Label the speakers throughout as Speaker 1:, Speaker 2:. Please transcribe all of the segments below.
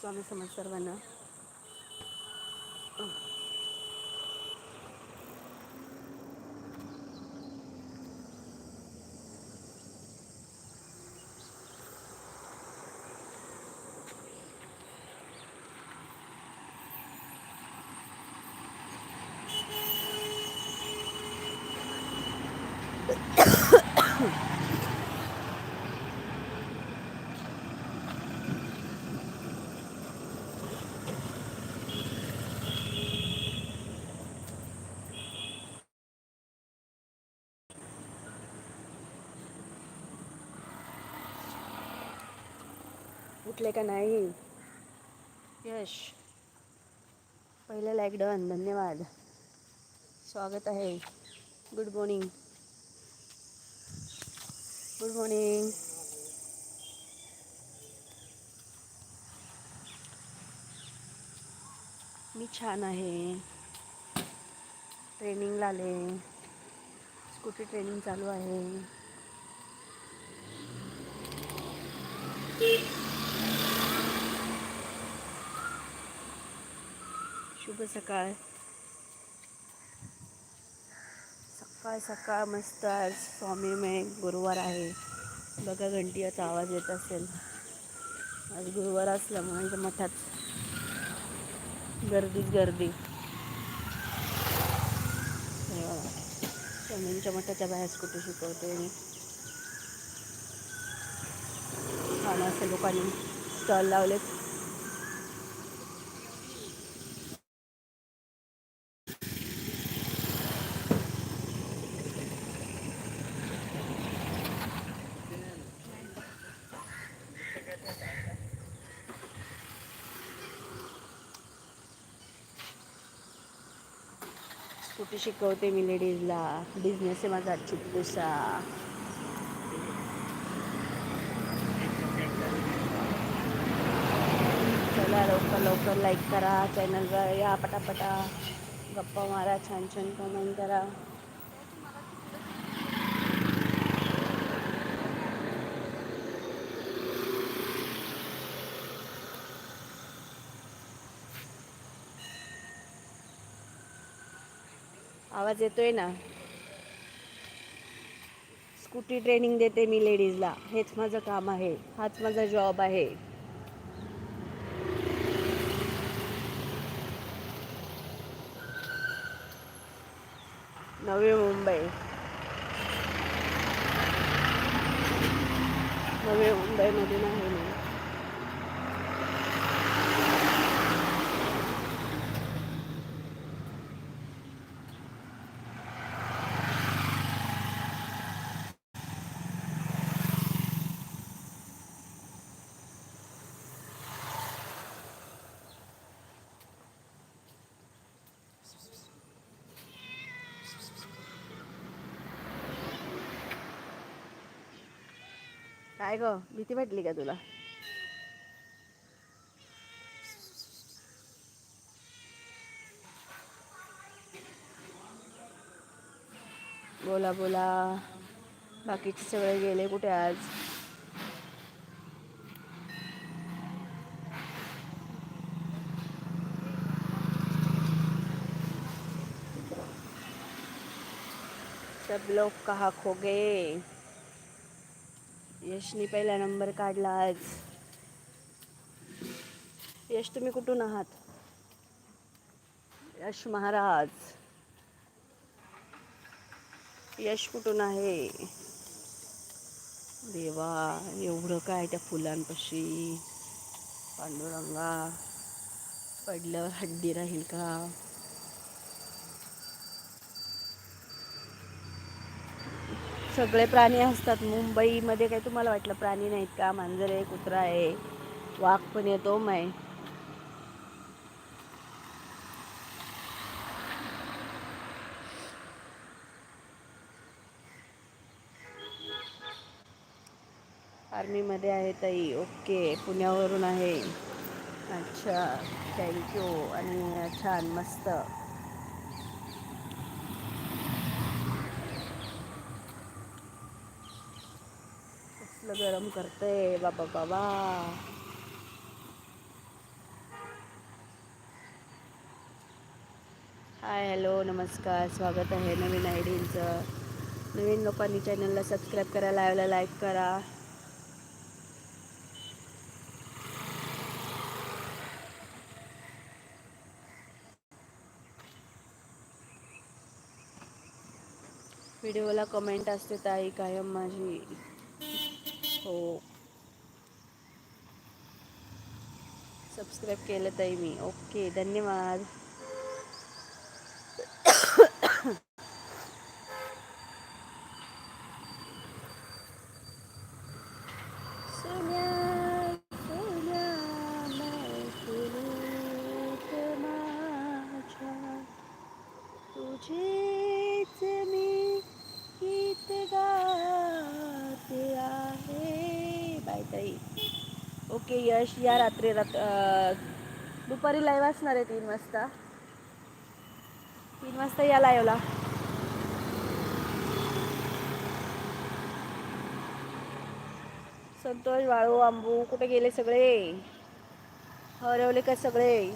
Speaker 1: स्वामी समज सर्वांना. उठले का नाही? यश पहिलं लाईक डन धन्यवाद. स्वागत आहे. गुड मॉर्निंग गुड मॉर्निंग मी छान आहे. ट्रेनिंगला आले. स्कूटी ट्रेनिंग चालू आहे. शुभ सकाळ. सकाळ सकाळ मस्त आज स्वामीमय गुरुवार आहे. बघा घंटीयाचा आवाज येत असेल. आज गुरुवार असल्यामुळे इथं मठात गर्दीच गर्दी. स्वामींच्या मठाच्या बाहेर स्कूटी शिकवते मी? छान असं लोकांनी स्टॉल लावलेत स्कूटी शिकवते मी लेडीजला. बिझनेस आहे माझा चिप्पूसा चला लवकर लवकर लाईक करा चॅनलवर या पटापटा. गप्पा मारा छान छान कमेंट करा. आवाज येतोय ना? स्कूटी ट्रेनिंग देते मी लेडीजला. हेच माझं काम आहे. हाच माझा जॉब आहे. नवी मुंबई. नवी मुंबईमधून आहे मी काय ग? भीती वाटली का तुला? बोला बोला. बाकीचे सगळे गेले कुठे आज? सब लोग कहा खो गए? यशनी पहिला नंबर काढला आज. यश तुम्ही कुठून आहात? यश महाराज. यश कुठून आहे? देवा एवढं काय त्या फुलांपाशी? पांडुरंगा पडल्यावर हड्डी राहील का? सगळे प्राणी असतात. मुंबईमध्ये काही तुम्हाला वाटलं प्राणी नाहीत का? मांजर आहे कुत्रा आहे वाघ पण येतो माय. आर्मीमध्ये आहे ताई. ओके. पुण्यावरून आहे. अच्छा. थँक्यू आणि छान. मस्त. कसलं गरम करतंय. बाबा बाबा. हाय हॅलो नमस्कार. स्वागत आहे नवीन आयडींचं. नवीन लोकांनी चॅनलला सबस्क्राईब करा लाईव्हला लाईक करा. व्हिडिओला कमेंट असते ताई कायम माझी. हो सबस्क्राईब केलं ताई मी ओके धन्यवाद सोन्या सोन्या मैफिलीत माझ्या तुझेच मी गीत गाते आहे बाय ताई यश या रात्री रात दुपारी लाईव्ह असणार आहे तीन वाजता. तीन वाजता या लाईव्हला संतोष वाळू आंबू कुठे गेले सगळे? हरवले का सगळे?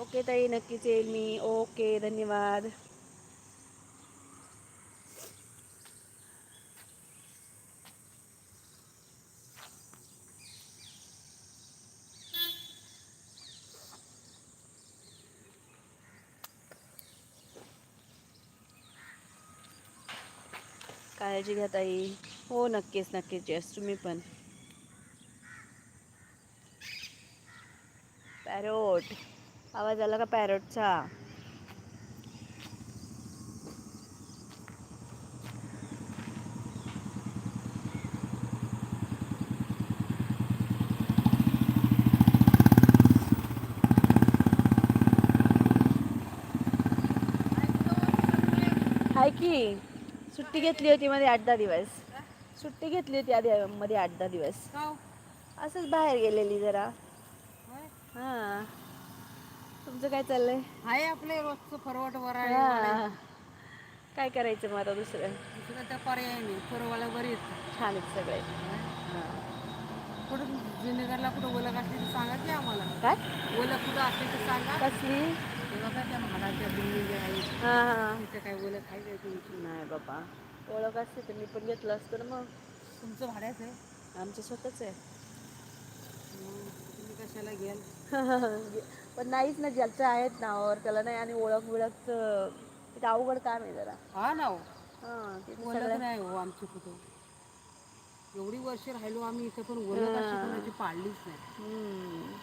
Speaker 1: ओके ताई नक्कीच येईल मी. ओके धन्यवाद. काळजी घ्या ताई. हो नक्कीच नक्कीच येस तुम्ही पण. पॅरोट. आवाज आला का पॅरोटचा? हाय की? सुट्टी घेतली होती मध्ये आठ दहा दिवस. सुट्टी घेतली होती आधी मध्ये आठ दहा दिवस. असंच बाहेर गेलेली जरा. हां. तुमचं काय चाललंय?
Speaker 2: आहे आपले रोजचं फरवट वराळे
Speaker 1: हां. काय करायचं मग आता दुसरं?
Speaker 2: दुसरं तर पर्याय नाही. फरवाला बरी आहेत.
Speaker 1: छान आहेत सगळे. हां.
Speaker 2: कुठं जुनेगरला कुठं ओळख असली तर सांगा की आम्हाला.
Speaker 1: काय?
Speaker 2: ओळख कुठं असली तर सांगा.
Speaker 1: कसली? हां हां.
Speaker 2: तिथं काय ओळख आहे काय तुमची?
Speaker 1: नाही बाबा ओळख असते तर मी पण घेतलं असतं ना मग.
Speaker 2: तुमचं भाड्याचं आहे?
Speaker 1: आमचं स्वतःच आहे.
Speaker 2: मग तुम्ही कशाला घ्याल
Speaker 1: पण नाहीच ना ज्याचं आहेत नावावर त्याला नाही आणि ओळख बिळखचं ते अवघड काम आहे जरा.
Speaker 2: हा ना हो.
Speaker 1: हां तिथे
Speaker 2: ओळख नाही हो आमची कुठं. एवढी वर्ष राहिलो आम्ही इथं पण ओळख अशी कोणाची पाळलीच नाही.
Speaker 1: हम्म.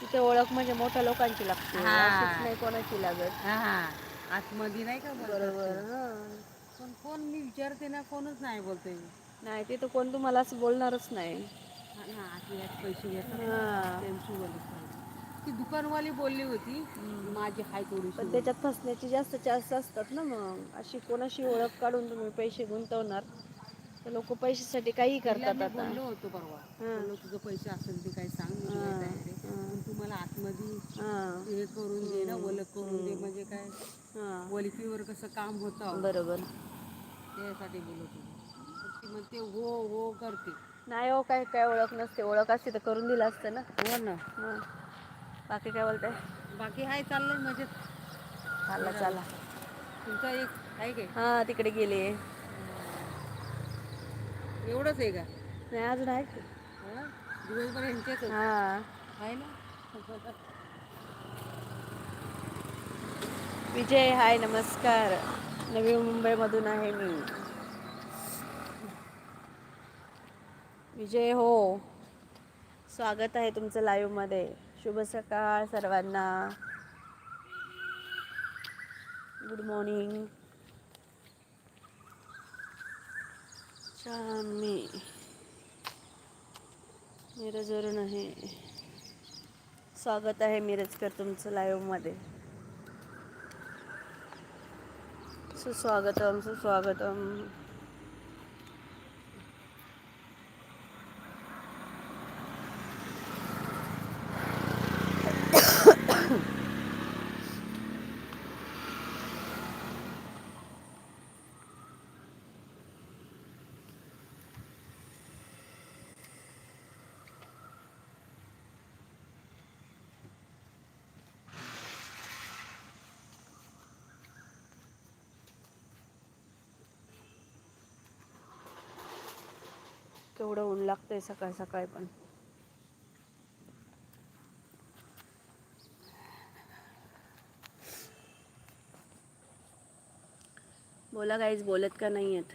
Speaker 1: तिथे ओळख म्हणजे मोठ्या लोकांची लागते
Speaker 2: हा.
Speaker 1: अशीच नाही कोणाची लागत
Speaker 2: हा हा आतमध्ये नाही का
Speaker 1: बरोबर. हां.
Speaker 2: पण कोण मी विचारते ना कोणच नाही बोलतोय
Speaker 1: नाही ते तर कोण तुम्हाला असं बोलणारच नाही
Speaker 2: हा ना पैसे घेतात
Speaker 1: हां.
Speaker 2: त्यांची. ती दुकानवाली बोलली होती माझी हाय थोडीशी
Speaker 1: पण त्याच्यात फसण्याचे जास्त चान्स असतात ना मग अशी कोणाशी ओळख काढून तुम्ही पैसे गुंतवणार लोक पैशासाठी काही
Speaker 2: तिला
Speaker 1: करतात
Speaker 2: मी
Speaker 1: आता.
Speaker 2: बोललो होतो परवा. म्हणलं तुझं पैसे असेल ते काही सांग मी
Speaker 1: हां,
Speaker 2: आहे. ते. पण तू मला आतमध्ये
Speaker 1: हां.
Speaker 2: हे करून दे ना ओळख करून दे म्हणजे काय?
Speaker 1: हां.
Speaker 2: ओळखीवर कसं काम होतं
Speaker 1: बरोबर.
Speaker 2: त्यासाठी बोलत होती ती म्हणते हो हो करते.
Speaker 1: नाही हो काय काय ओळख नसते. ओळख असते तर करून दिलं असतं ना.
Speaker 2: हो ना.
Speaker 1: बाकी काय बोलताय?
Speaker 2: बाकी हाय चाललंय मजेत.
Speaker 1: चाला चला
Speaker 2: तुमचा एक आहे काय?
Speaker 1: हां तिकडे गेले
Speaker 2: एवढंच आहे का?
Speaker 1: नाही अजून आहे. की
Speaker 2: हा? दिवसभर यांचेच
Speaker 1: हां.
Speaker 2: आहे ना?
Speaker 1: विजय हाय नमस्कार. नवी मुंबईमधून आहे मी. विजय हो. स्वागत आहे तुमचं लाईव्हमध्ये शुभ सकाळ सर्वांना. गुड मॉर्निंग मी मिरजवरून आहे. स्वागत आहे मिरजकर तुमचं लाईव्हमध्ये सुस्वागतम सुस्वागतम. केवढं ऊन लागतंय सकाळ सकाळी पण. बोला काहीच बोलत का नाही आहेत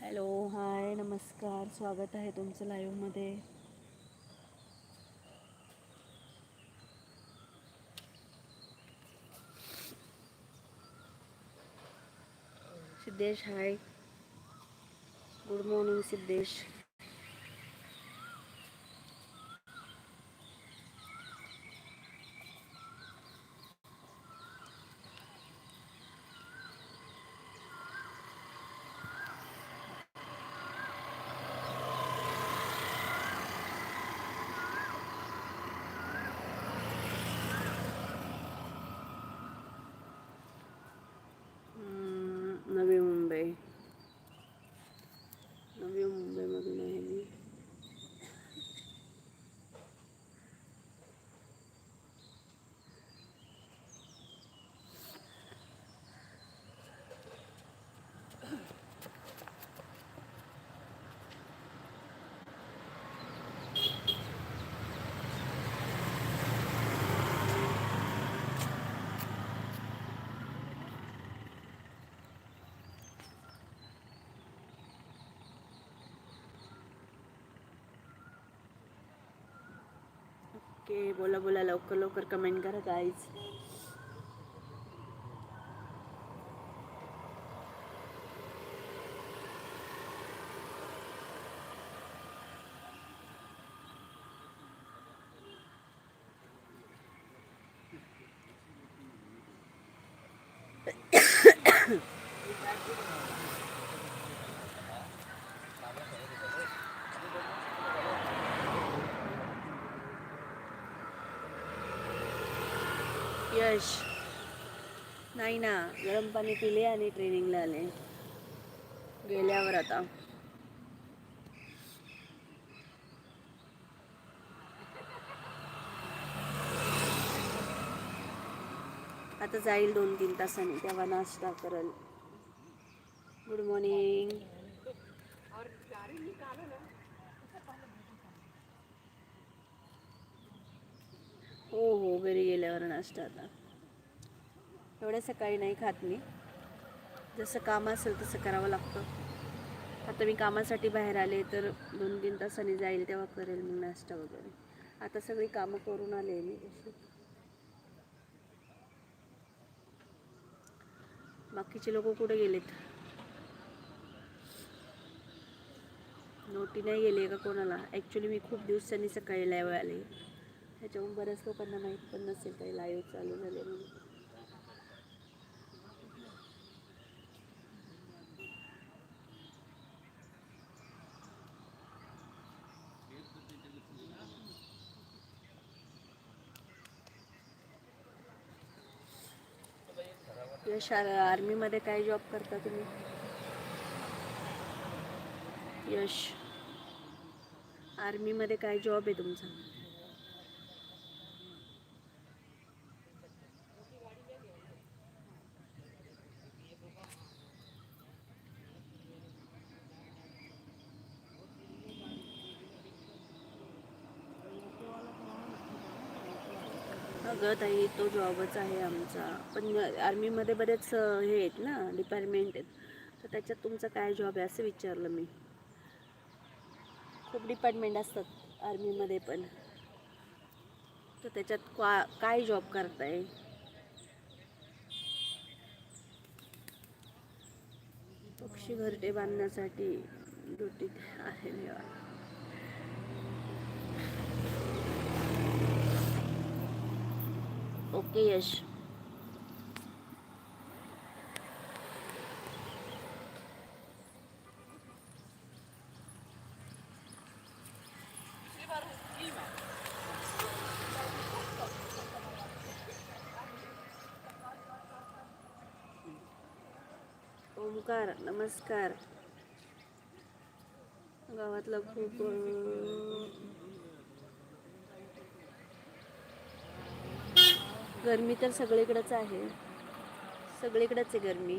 Speaker 1: हॅलो हाय नमस्कार स्वागत आहे तुमचं लाईव्हमध्ये Siddhesh hi good morning Siddhesh hmm, Navi Mumbai नवी मुंबईमधून आहे मी ओके बोला बोला लवकर लवकर कमेंट करा गाईज यश. नाही ना गरम पाणी पिले आणि ट्रेनिंगला आले. गेल्यावर आता. आता जाईल दोन तीन तासांनी तेव्हा नाश्ता करल. गुड मॉर्निंग हो हो घरी गेल्यावर नाश्ता आता. एवढ्या सकाळी नाही खात मी. जसं काम असेल तसं करावं लागतं. आता मी कामासाठी बाहेर आले तर दोन तीन तासांनी जाईल तेव्हा करेल मग नाश्ता वगैरे. आता सगळी कामं करून आले मी. तशी बाकीचे लोक कुठे गेलेत? नोटी नाही गेली का कोणाला? ॲक्च्युली मी खूप दिवसांनी सकाळी लाईव्ह आले. त्याच्यामुळे बऱ्याच लोकांना माहीत पण नसेल काही लाईव्ह चालू झाले म्हणून. यश आर्मीमध्ये काय जॉब करता तुम्ही? यश. आर्मीमध्ये काय जॉब आहे तुमचा? अगं ताई तो जॉबच आहे आमचा. पण आर्मीमध्ये बरेच हे आहेत ना डिपार्टमेंट आहेत. तर त्याच्यात तुमचा काय जॉब आहे असं विचारलं मी. खूप डिपार्टमेंट असतात आर्मीमध्ये पण. तर त्याच्यात का काय जॉब करताय? पक्षी घरटे बांधण्यासाठी ड्युटीत आहे मी ओके यश ओमकार नमस्कार गावातलं खूप गरमी तर सगळीकडंच आहे. सगळीकडंच आहे गरमी.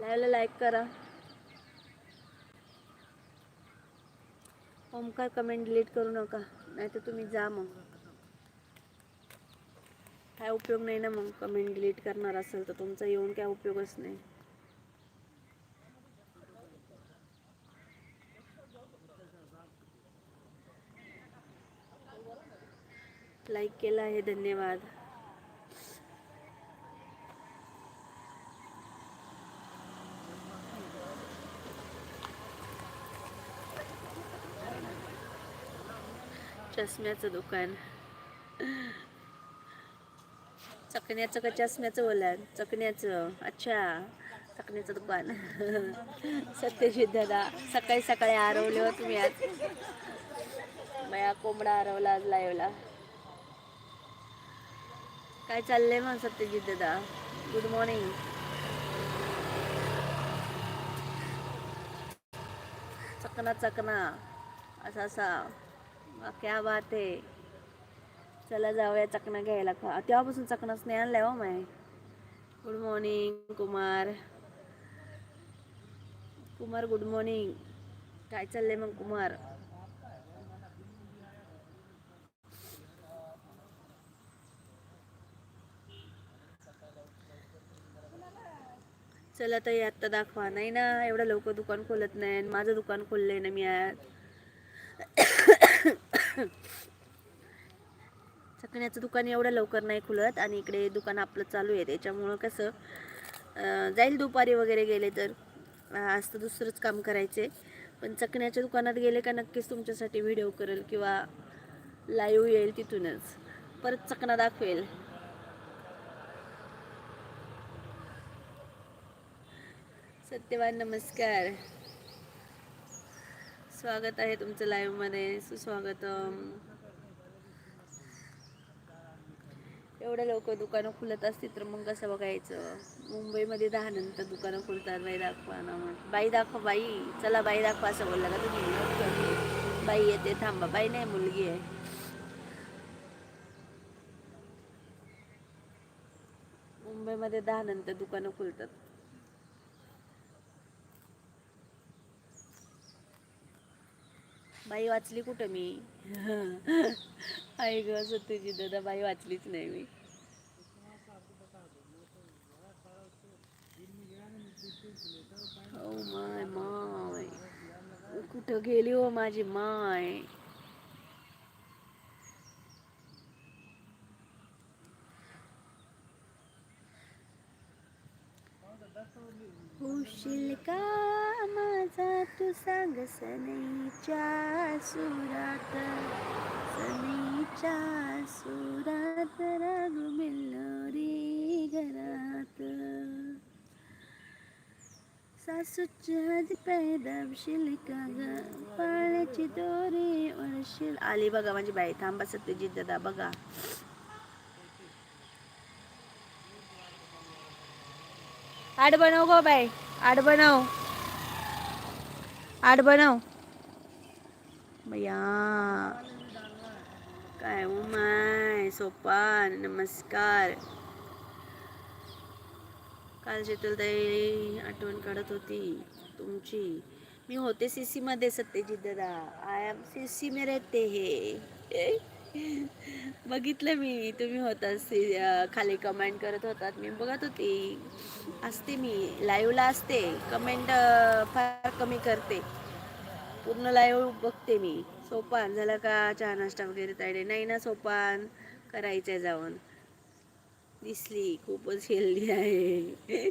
Speaker 1: लाईव्हला लाईक करा. ओमकार कमेंट डिलीट करू नका. नाही तर तुम्ही जा मग. काय उपयोग नाही ना मग कमेंट डिलीट करणार असेल तर तुमचा येऊन काय उपयोगच नाही. लाईक केलं आहे धन्यवाद. चष्म्याचं दुकान. चकण्याचं का चष्म्याचं बोला चकण्याचं. अच्छा चकण्याचं दुकान. सत्यजित दादा सकाळी सकाळी आरवले हो तुम्ही आज. मया कोंबडा आरवला आज लाईवला काय चाललंय मग सत्यजित दादा? गुड मॉर्निंग चकना चकना. असा असा. क्या बात आहे चला जाऊया चकना घ्यायला. खा तेव्हापासून चकनाच नाही आणलाय हो माय. Good morning Kumar. Kumar good morning काय चाललंय मग कुमार? चला ताई आत्ता दाखवा. नाही ना एवढं लवकर दुकान खोलत नाही आणि माझं दुकान खोललंय ना मी आज. चकण्याचं दुकान एवढं लवकर नाही खुलत आणि इकडे दुकान आपलं चालू आहे. त्याच्यामुळं कसं जाईल दुपारी वगैरे गेले तर. आज तर दुसरंच काम करायचे पण चकण्याच्या दुकानात गेले का नक्कीच तुमच्यासाठी व्हिडिओ करेल किंवा लाईव्ह येईल तिथूनच. परत चकना दाखवेल. सत्यवान नमस्कार. स्वागत आहे तुमचं लाईव्हमध्ये सुस्वागतम. एवढ्या लवकर दुकानं खुलत असतील तर मग कसं बघायचं? मुंबईमध्ये दहा नंतर दुकानं खुलतात बाई दाखवा ना मग. बाई दाखवा बाई. चला बाई दाखवा असं बोलला का तुम्ही? बाई येते थांबा. बाई नाही मुलगी आहे. मुंबईमध्ये दहा नंतर दुकानं खुलतात. बाई वाचली कुठं मी? आई ग सत्यजी दादा बाई वाचलीच नाही मी. ओ माय माय. कुठं गेली हो माझी माय? होशील का? माझा तू सांग सनईच्या सुरात. सनईच्या सुरात राग मिळणारी घरात. सासूच्या हात का ग पाण्याची दोरी वळशील आली बघा माझी बाई थांबा सत्यजित दादा बघा. आड बनव गो बाई आड बनव आठ बनव. भैया. काय उमाय माय सोपान नमस्कार. काल शीतलताई आठवण काढत होती तुमची. मी होते सी सी मध्ये सत्यजित दादा आय एम सी सी में रहते हे बघितलं मी तुम्ही होता खाली कमेंट करत होतात. मी बघत होती. असते मी. लाईव्हला असते. कमेंट फार कमी करते. पूर्ण लाईव्ह बघते मी. सोपान झालं का चहा नाश्ता वगैरे तायडे नाही ना सोपान. करायचंय जाऊन. दिसली खूपच हेल्दी आहे.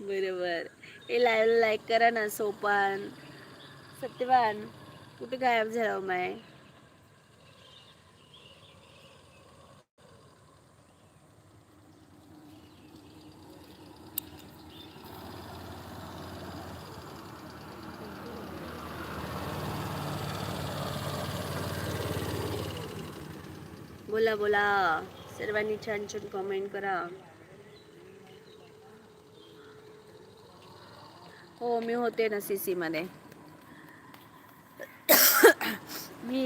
Speaker 1: बरोबर. हे लाईव्ह लाईक करा ना सोपान. सत्यवान कुठे गायब झाला हो माय? बोला बोला. सर्वांनी छान छान कॉमेंट करा. हो मी होते ना सी सीमध्ये मी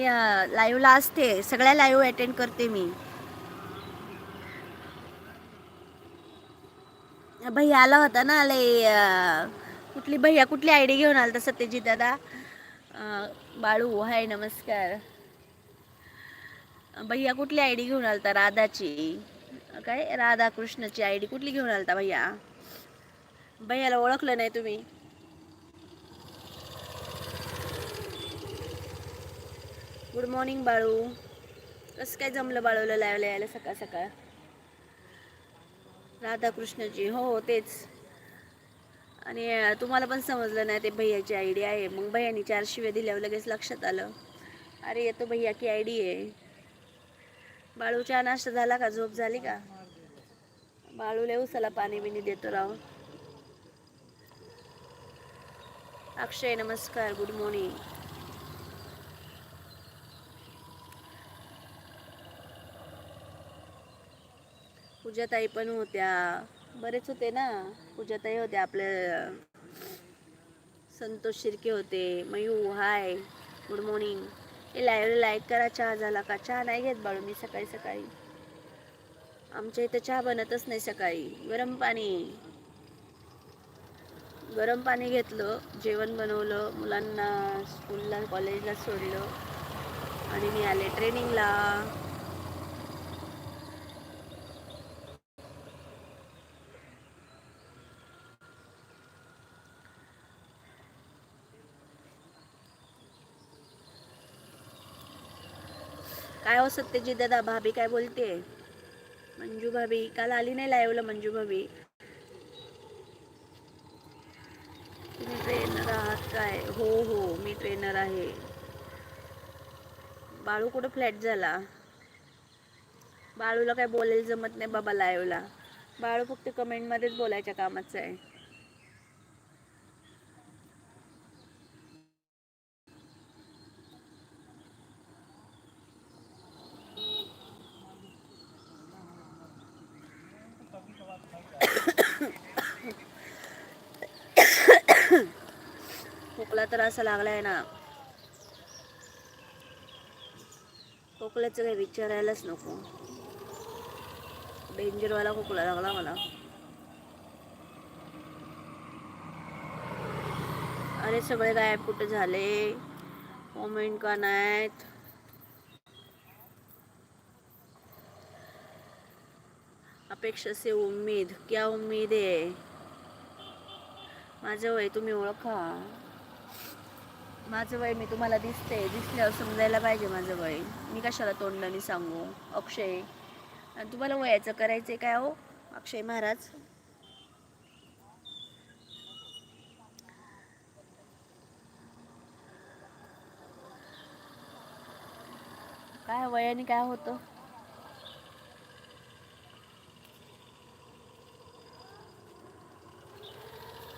Speaker 1: लाईव्हला असते. सगळ्या लाईव्ह अटेंड करते मी. भैया आला होता ना लय कुठली भैया कुठली आयडी घेऊन आला होता सत्यजित दादा बाळू हाय नमस्कार. भैया कुठली आय डी घेऊन आलता राधाची? काय? राधा कृष्णाची आयडी कुठली घेऊन आलता भैया? भैयाला ओळखलं नाही तुम्ही. Good morning Balu. कसं काय जमलं बाळूला लावलं यायला सकाळ सकाळ? राधाकृष्णाची हो हो तेच. आणि तुम्हाला पण समजलं नाही ते भैयाची आय डी आहे. मग भैयानी चार शिव्या दिल्यावर लगेच लक्षात आलं. अरे येतो भैया की आय डी आहे. बाळूचा नाश्ता झाला का? झोप झाली का? बाळूला उसाला पाणी बिनी देतो राव. अक्षय नमस्कार गुड मॉर्निंग पूजाताई पण होत्या. बरेच होते ना? पूजाताई होत्या आपल्या. संतोष शिर्के होते. मयू हाय गुड मॉर्निंग हे लाईव्ह लाईक करा चहा झाला का? चहा नाही घेत बाळू मी सकाळी सकाळी. आमच्या इथं चहा बनतच नाही सकाळी. गरम पाणी. गरम पाणी घेतलं जेवण बनवलं मुलांना स्कूलला कॉलेजला सोडलं. आणि मी आले ट्रेनिंगला काय हो सत्यजित दादा भाभी काय बोलते? मंजू भाभी काल आली नाही लाईव्हला मंजू भाभी. तुम्ही ट्रेनर आहात काय? हो हो मी ट्रेनर आहे. बाळू कुठं फ्लॅट झाला? बाळूला काय बोलायला जमत नाही बाबा लाईव्हला बाळू फक्त कमेंटमध्येच बोलायच्या कामाचं आहे खोकला तर असा लागलाय ना. खोकल्याचं काही विचारायलाच नको. डेंजरवाला खोकला लागला मला. अरे सगळे गायब कुठे झाले? कॉमेंट का नाहीत? अपेक्षा से उम्मीद. क्या उम्मीद आहे? माझं वय तुम्ही ओळखा. माझं वय मी तुम्हाला दिसते. दिसल्यावर समजायला पाहिजे माझं वय. मी कशाला तोंडाने सांगू? अक्षय. आणि तुम्हाला वयाचं करायचं काय हो? अक्षय महाराज. काय हो, वयाने काय होतं?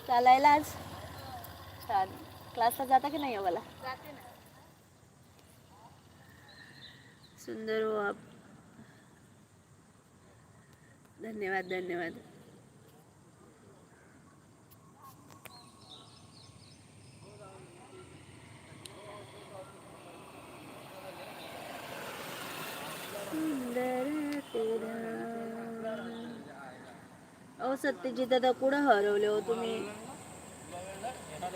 Speaker 1: चालायला आज छान. क्लासला जाता की नाही मला सुंदर हो आप. धन्यवाद धन्यवाद. सुंदर तेरा. अहो सत्यजित दादा कुठं हरवले हो तुम्ही?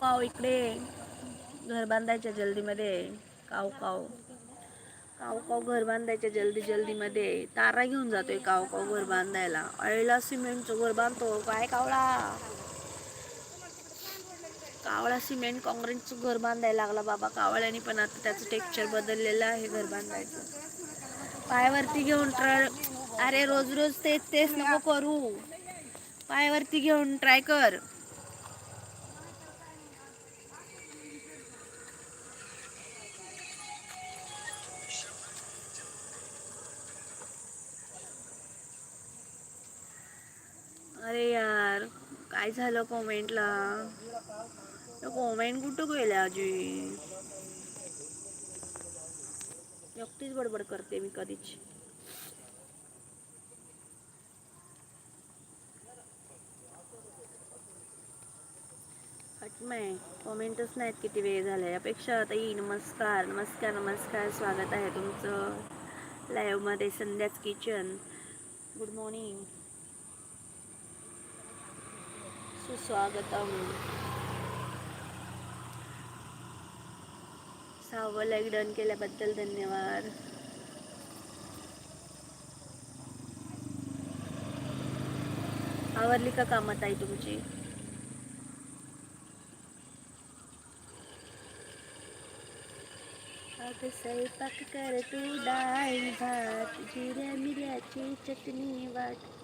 Speaker 1: काव इकडे. घर बांधायच्या जल्दीमध्ये. काव काव काव काव घर बांधायच्या जल्दी जल्दीमध्ये. तारा घेऊन जातोय काव काव घर बांधायला अळीला सिमेंटचं घर बांधतो. काय कावळा? कावळा सिमेंट काँक्रीटचं घर बांधायला लागला बाबा. कावळ्याने पण आता त्याचं टेक्स्चर बदललेलं आहे घर बांधायचं. पायावरती घेऊन ट्राय अरे रोज रोज तेच तेच नको करू. पायावरती घेऊन ट्राय कर. काय झालं कॉमेंटला कॉमेंट कुठं गेल्या अजून एकटीच बडबड करते मी कधीच. हटमय कॉमेंटच नाहीत किती वेळ झाला यापेक्षा अपेक्षा ताई नमस्कार नमस्कार नमस्कार. स्वागत आहे तुमचं लाईव्हमध्ये संध्याच किचन गुड मॉर्निंग सुस्वागतम. सहावं लाईक डन केल्याबद्दल धन्यवाद. आवरली का कामात आई तुमची? अगं स्वयंपाक कर तू डाळ भात जिऱ्या मिऱ्याची चटणी वाट.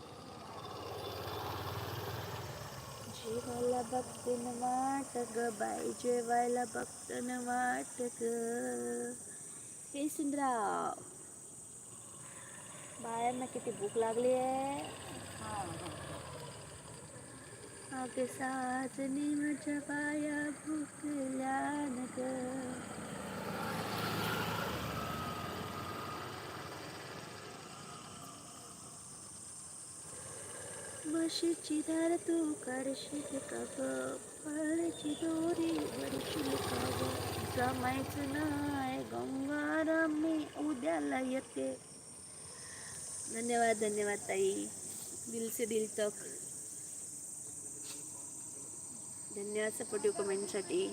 Speaker 1: जेवायला बघते न वाट ग बाई जेवायला बघते न वाट ग हे सुंदराव. बायांना किती भूक लागली आहे. अगं साजनी माझ्या बाया भूकल्या न ग म्हशीची धार तू काढशील का ग? पाळण्याची दोरी बडशील का ग? जमायचं नाही गंगाराम मी उद्याला येते. धन्यवाद धन्यवाद ताई. दिल से दिल तक. धन्यवाद सपोर्टिव्ह कमेंटसाठी.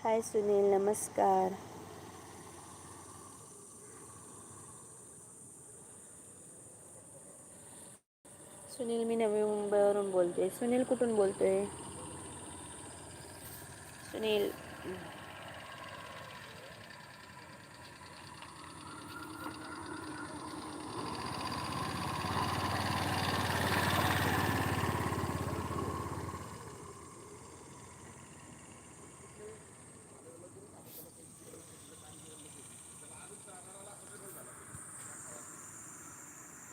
Speaker 1: हाय सुनील नमस्कार. सुनील मी नवी मुंबईवरून बोलते. सुनील कुठून बोलतोय? सुनील